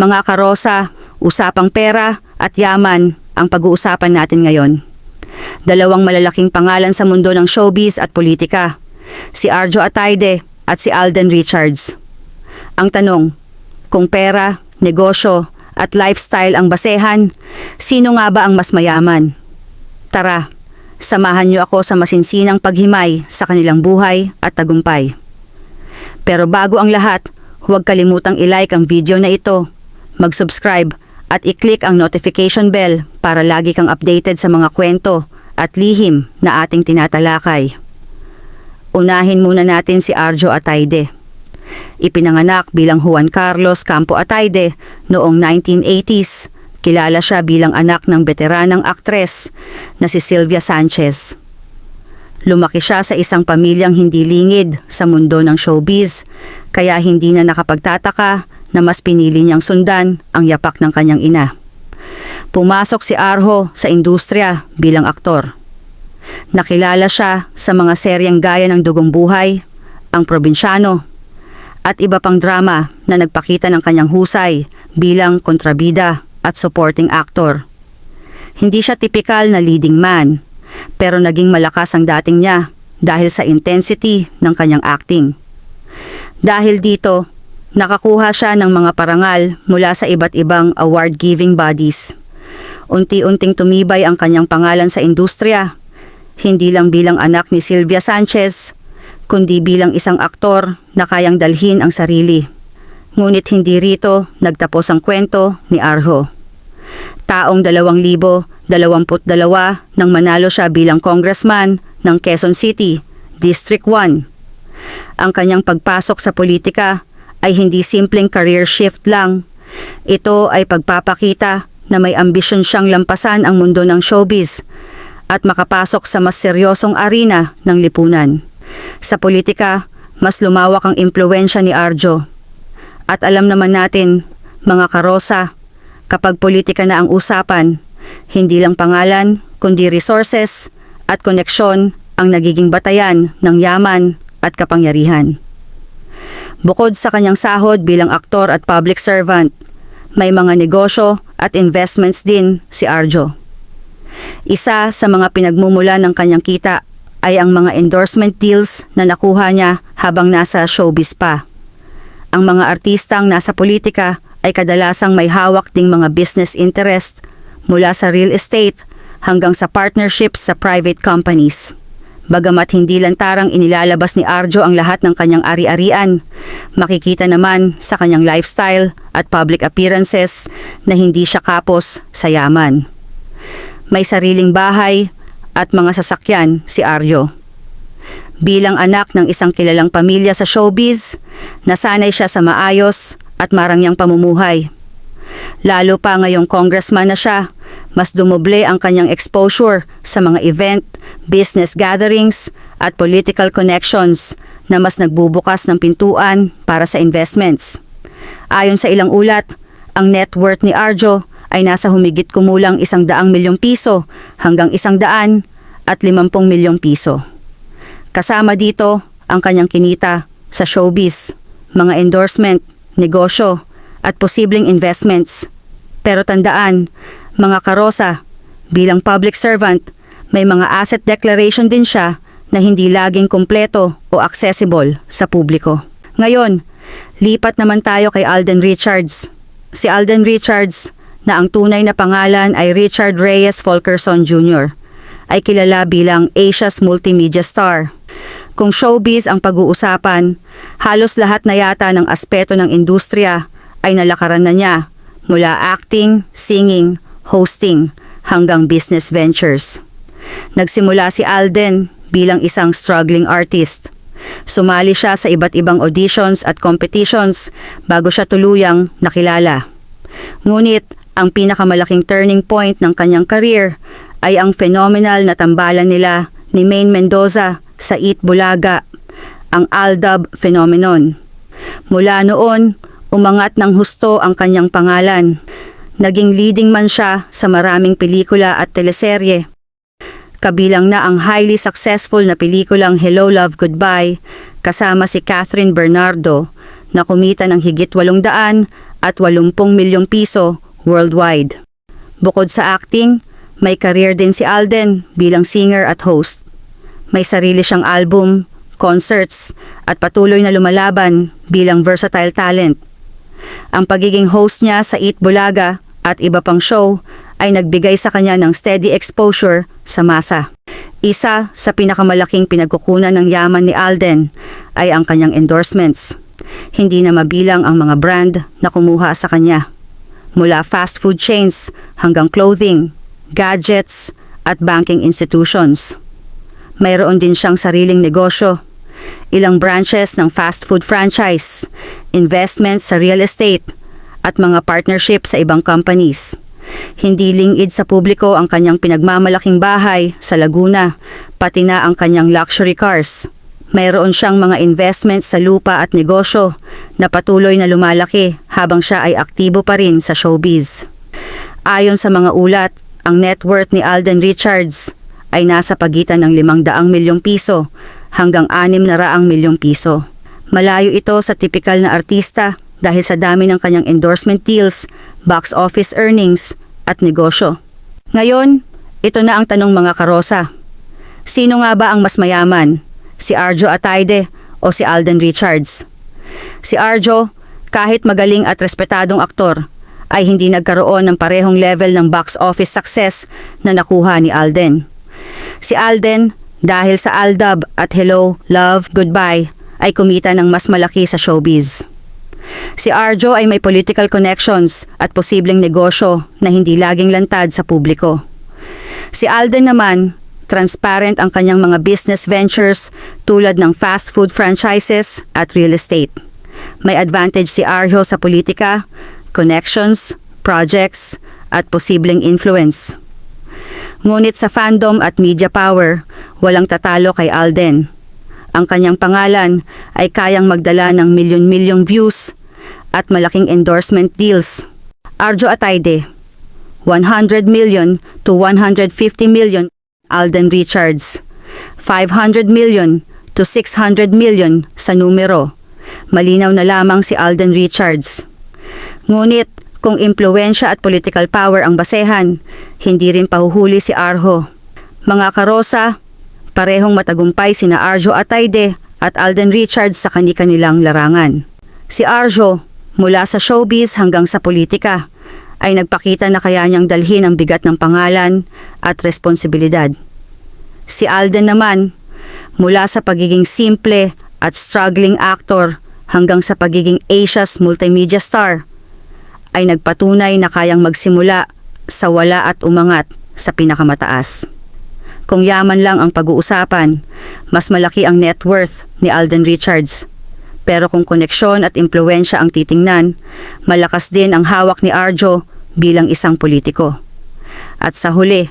Mga karosa, usapang pera at yaman ang pag-uusapan natin ngayon. Dalawang malalaking pangalan sa mundo ng showbiz at politika. Si Arjo Ataide at si Alden Richards. Ang tanong, kung pera, negosyo at lifestyle ang basehan, sino nga ba ang mas mayaman? Tara, samahan niyo ako sa masinsinang paghimay sa kanilang buhay at tagumpay. Pero bago ang lahat, huwag kalimutang ilike ang video na ito, mag-subscribe at i-click ang notification bell para lagi kang updated sa mga kwento at lihim na ating tinatalakay. Unahin muna natin si Arjo Ataide. Ipinanganak bilang Juan Carlos Campo Ataide noong 1980s. Kilala siya bilang anak ng veteranang aktres na si Sylvia Sanchez. Lumaki siya sa isang pamilyang hindi lingid sa mundo ng showbiz, kaya hindi na nakapagtataka na mas pinili niyang sundan ang yapak ng kanyang ina. Pumasok si Arjo sa industriya bilang aktor. Nakilala siya sa mga seryeng gaya ng Dugong Buhay, Ang Probinsyano, at iba pang drama na nagpakita ng kanyang husay bilang kontrabida at supporting actor. Hindi siya tipikal na leading man, pero naging malakas ang dating niya dahil sa intensity ng kanyang acting. Dahil dito, nakakuha siya ng mga parangal mula sa iba't ibang award-giving bodies. Unti-unting tumibay ang kanyang pangalan sa industriya, hindi lang bilang anak ni Sylvia Sanchez, kundi bilang isang aktor na kayang dalhin ang sarili. Ngunit hindi rito nagtapos ang kwento ni Arjo. Taong 2022 nang manalo siya bilang congressman ng Quezon City, District 1. Ang kanyang pagpasok sa politika ay hindi simpleng career shift lang. Ito ay pagpapakita na may ambisyon siyang lampasan ang mundo ng showbiz at makapasok sa mas seryosong arena ng lipunan. Sa politika, mas lumawak ang impluensya ni Arjo. At alam naman natin, mga karosa, kapag politika na ang usapan, hindi lang pangalan, kundi resources at koneksyon ang nagiging batayan ng yaman at kapangyarihan. Bukod sa kanyang sahod bilang aktor at public servant, may mga negosyo at investments din si Arjo. Isa sa mga pinagmumula ng kanyang kita ay ang mga endorsement deals na nakuha niya habang nasa showbiz pa. Ang mga artistang nasa politika ay kadalasang may hawak ding mga business interest mula sa real estate hanggang sa partnerships sa private companies. Bagamat hindi lantarang inilalabas ni Arjo ang lahat ng kanyang ari-arian, makikita naman sa kanyang lifestyle at public appearances na hindi siya kapos sa yaman. May sariling bahay at mga sasakyan si Arjo. Bilang anak ng isang kilalang pamilya sa showbiz, nasanay siya sa maayos at marangyang pamumuhay. Lalo pa ngayong congressman na siya, mas dumoble ang kanyang exposure sa mga event, business gatherings at political connections na mas nagbubukas ng pintuan para sa investments. Ayon sa ilang ulat, ang net worth ni Arjo ay nasa humigit kumulang isang daang milyong piso hanggang isang daan at limampung milyong piso. Kasama dito ang kanyang kinita sa showbiz, mga endorsement, negosyo at posibleng investments. Pero tandaan, mga karosa, bilang public servant, may mga asset declaration din siya na hindi laging kumpleto o accessible sa publiko. Ngayon, lipat naman tayo kay Alden Richards. Si Alden Richards, na ang tunay na pangalan ay Richard Reyes Fulkerson Jr., ay kilala bilang Asia's multimedia star. Kung showbiz ang pag-uusapan, halos lahat na yata ng aspeto ng industriya ay nalakaran na niya mula acting, singing, hosting hanggang business ventures. Nagsimula si Alden bilang isang struggling artist. Sumali siya sa iba't ibang auditions at competitions bago siya tuluyang nakilala. Ngunit ang pinakamalaking turning point ng kanyang career ay ang phenomenal na tambalan nila ni Maine Mendoza sa Eat Bulaga, ang Aldab phenomenon. Mula noon, umangat ng husto ang kanyang pangalan. Naging leading man siya sa maraming pelikula at teleserye. Kabilang na ang highly successful na pelikulang Hello Love Goodbye kasama si Catherine Bernardo na kumita ng higit 800 at 80 milyong piso worldwide. Bukod sa acting, may career din si Alden bilang singer at host. May sarili siyang album, concerts, at patuloy na lumalaban bilang versatile talent. Ang pagiging host niya sa Eat Bulaga at iba pang show ay nagbigay sa kanya ng steady exposure sa masa. Isa sa pinakamalaking pinagkukunan ng yaman ni Alden ay ang kanyang endorsements. Hindi na mabilang ang mga brand na kumuha sa kanya. Mula fast food chains hanggang clothing, gadgets at banking institutions. Mayroon din siyang sariling negosyo. Ilang branches ng fast food franchise, investments sa real estate, at mga partnership sa ibang companies. Hindi lingid sa publiko ang kanyang pinagmamalaking bahay sa Laguna, pati na ang kanyang luxury cars. Mayroon siyang mga investments sa lupa at negosyo na patuloy na lumalaki habang siya ay aktibo pa rin sa showbiz. Ayon sa mga ulat, ang net worth ni Alden Richards ay nasa pagitan ng 500 milyong piso hanggang 600 milyong piso. Malayo ito sa tipikal na artista dahil sa dami ng kanyang endorsement deals, box office earnings at negosyo. Ngayon, ito na ang tanong mga karosa. Sino nga ba ang mas mayaman? Si Arjo Ataide o si Alden Richards? Si Arjo, kahit magaling at respetadong aktor, ay hindi nagkaroon ng parehong level ng box office success na nakuha ni Alden. Si Alden, dahil sa Aldab at Hello, Love, Goodbye, ay kumita ng mas malaki sa showbiz. Si Arjo ay may political connections at posibleng negosyo na hindi laging lantad sa publiko. Si Alden naman, transparent ang kanyang mga business ventures tulad ng fast food franchises at real estate. May advantage si Arjo sa politika, connections, projects, at posibleng influence. Ngunit sa fandom at media power, walang tatalo kay Alden. Ang kanyang pangalan ay kayang magdala ng milyon-milyong views at malaking endorsement deals. Arjo Ataide, 100 million to 150 million Alden Richards, 500 million to 600 million sa numero. Malinaw na lamang si Alden Richards. Ngunit kung impluensya at political power ang basehan, hindi rin pahuhuli si Arjo. Mga karosa, parehong matagumpay sina Arjo Ataide at Alden Richards sa kani-kanilang larangan. Si Arjo, mula sa showbiz hanggang sa politika, ay nagpakita na kaya niyang dalhin ang bigat ng pangalan at responsibilidad. Si Alden naman, mula sa pagiging simple at struggling actor hanggang sa pagiging Asia's multimedia star, ay nagpatunay na kayang magsimula sa wala at umangat sa pinakamataas. Kung yaman lang ang pag-uusapan, mas malaki ang net worth ni Alden Richards. Pero kung koneksyon at impluensya ang titingnan, malakas din ang hawak ni Arjo bilang isang politiko. At sa huli,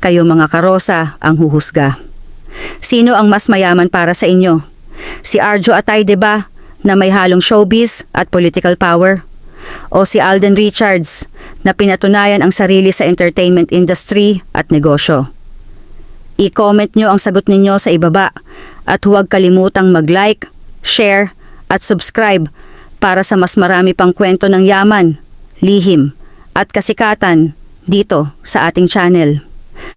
kayo mga karosa ang huhusga. Sino ang mas mayaman para sa inyo? Si Arjo Atay 'di ba na may halong showbiz at political power? O si Alden Richards na pinatunayan ang sarili sa entertainment industry at negosyo? I-comment nyo ang sagot ninyo sa ibaba at huwag kalimutang mag-like, share at subscribe para sa mas marami pang kwento ng yaman, lihim at kasikatan dito sa ating channel.